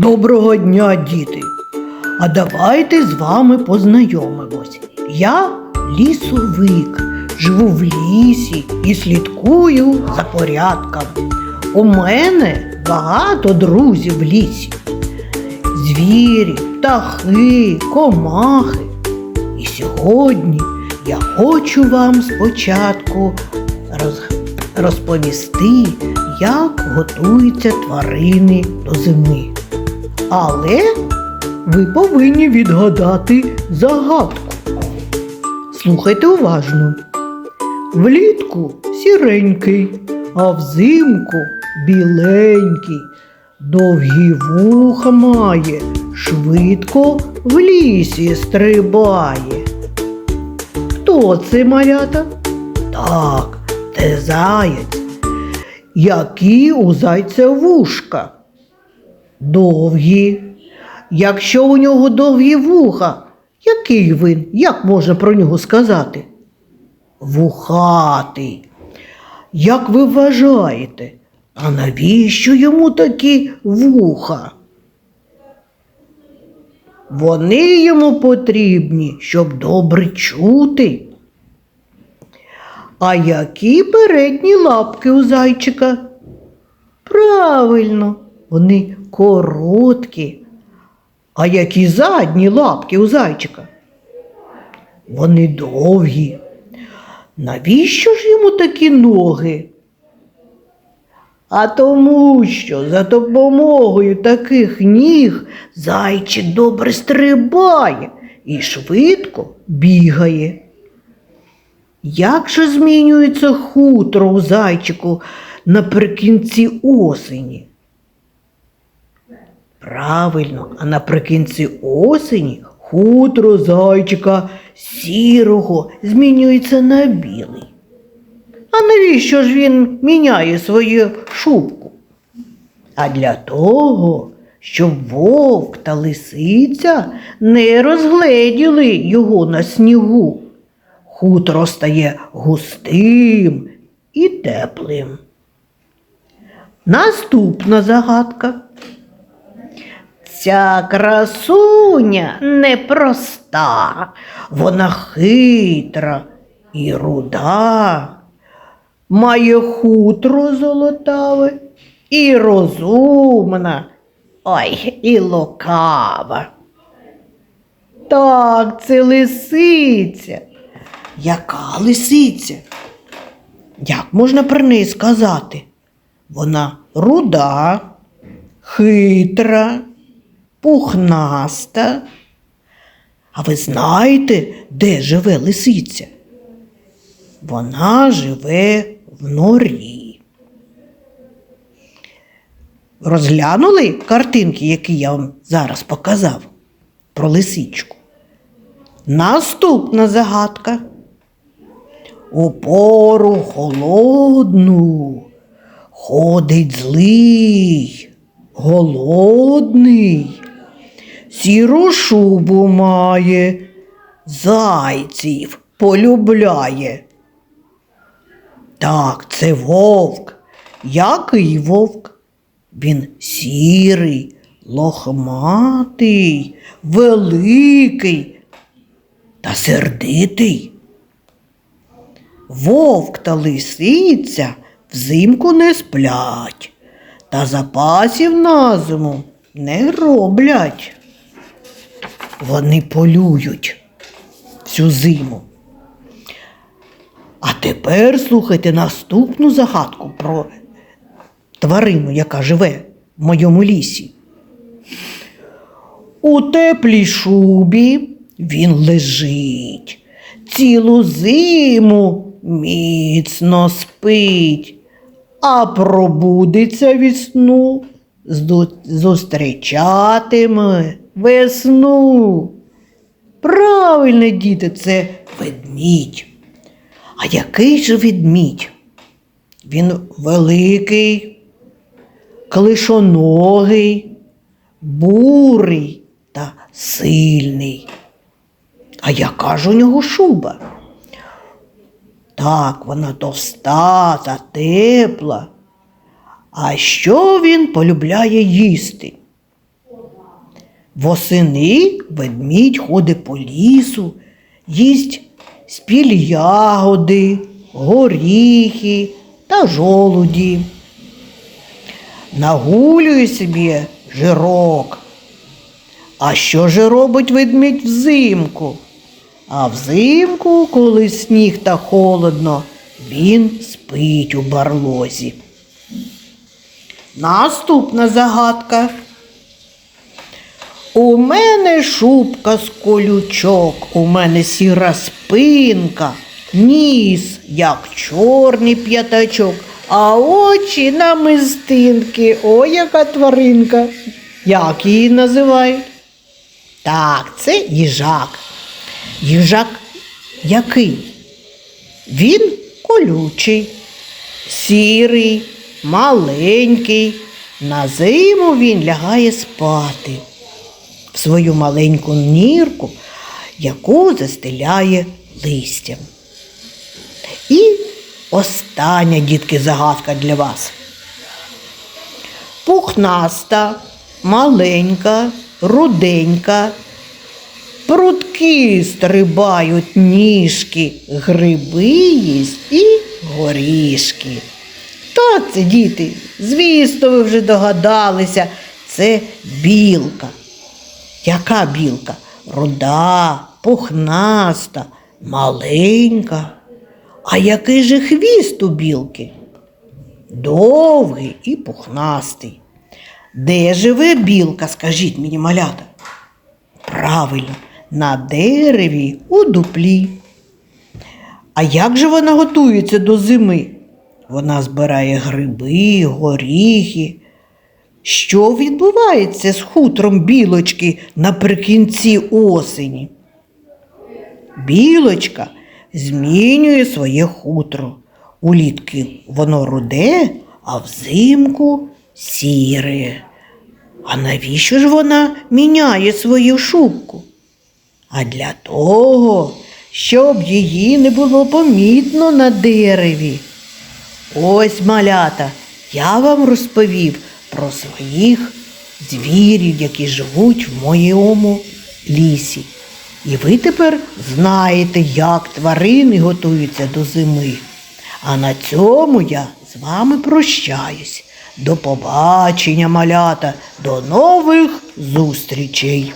Доброго дня, діти! А давайте з вами познайомимось. Я лісовик, живу в лісі і слідкую за порядком. У мене багато друзів в лісі. Звірі, птахи, комахи. І сьогодні я хочу вам спочатку роз... розповісти, як готуються тварини до зими. Але ви повинні відгадати загадку. Слухайте уважно. Влітку сіренький, а взимку біленький. Довгі вуха має, швидко в лісі стрибає. Хто це малята? Так, це заєць. Які у зайця вушка? Довгі. Якщо у нього довгі вуха, який він? Як можна про нього сказати? Вухатий. Як ви вважаєте, а навіщо йому такі вуха? Вони йому потрібні, щоб добре чути. А які передні лапки у зайчика? Правильно, вони короткі. А які задні лапки у зайчика? Вони довгі. Навіщо ж йому такі ноги? А тому що за допомогою таких ніг зайчик добре стрибає і швидко бігає. Як же змінюється хутро у зайчику наприкінці осені? Правильно, а наприкінці осені хутро зайчика сірого змінюється на білий. А навіщо ж він міняє свою шубку? А для того, щоб вовк та лисиця не розгледіли його на снігу. Хутро стає густим і теплим. Наступна загадка. Ця красуня непроста, вона хитра і руда, має хутро золотаве і розумна, ой, і лукава. Так, це лисиця. Яка лисиця? Як можна про неї сказати? Вона руда, хитра, пухнаста. А ви знаєте, де живе лисиця? Вона живе в норі. Розглянули картинки, які я вам зараз показав про лисичку? Наступна загадка. У пору холодну ходить злий, голодний, сіру шубу має, зайців полюбляє. Так, це вовк. Який вовк? Він сірий, лохматий, великий та сердитий. Вовк та лисиця взимку не сплять, та запасів на зиму не роблять. Вони полюють всю зиму. А тепер слухайте наступну загадку про тварину, яка живе в моєму лісі. У теплій шубі він лежить, цілу зиму міцно спить, а пробудиться від сну, зустрічатиме весну. Правильно, діти, це ведмідь. А який же ведмідь? Він великий, клишоногий, бурий та сильний. А яка ж у нього шуба? Так, вона товста та тепла. А що він полюбляє їсти? Восени ведмідь ходить по лісу, їсть спілі ягоди, горіхи та жолуді. Нагулює собі жирок. А що ж робить ведмідь взимку? А взимку, коли сніг та холодно, він спить у барлозі. Наступна загадка. У мене шубка з колючок, у мене сіра спинка, ніс, як чорний п'ятачок, а очі намистинки. О, яка тваринка. Як її називають? Так, це їжак. Їжак який? Він колючий, сірий, маленький. На зиму він лягає спати свою маленьку нірку, яку застеляє листям. І остання, дітки, загадка для вас. Пухнаста, маленька, руденька, прутки стрибають ніжки, гриби їсть і горішки. Хто це, діти? Звісно, ви вже догадалися, це білка. Яка білка? Руда, пухнаста, маленька. А який же хвіст у білки? Довгий і пухнастий. Де живе білка, скажіть мені, малята? Правильно, на дереві у дуплі. А як же вона готується до зими? Вона збирає гриби, горіхи. Що відбувається з хутром білочки наприкінці осені? Білочка змінює своє хутро. Улітки воно руде, а взимку сіре. А навіщо ж вона міняє свою шубку? А для того, щоб її не було помітно на дереві. Ось малята, я вам розповів про своїх звірів, які живуть в моєму лісі. І ви тепер знаєте, як тварини готуються до зими. А на цьому я з вами прощаюсь. До побачення, малята, до нових зустрічей!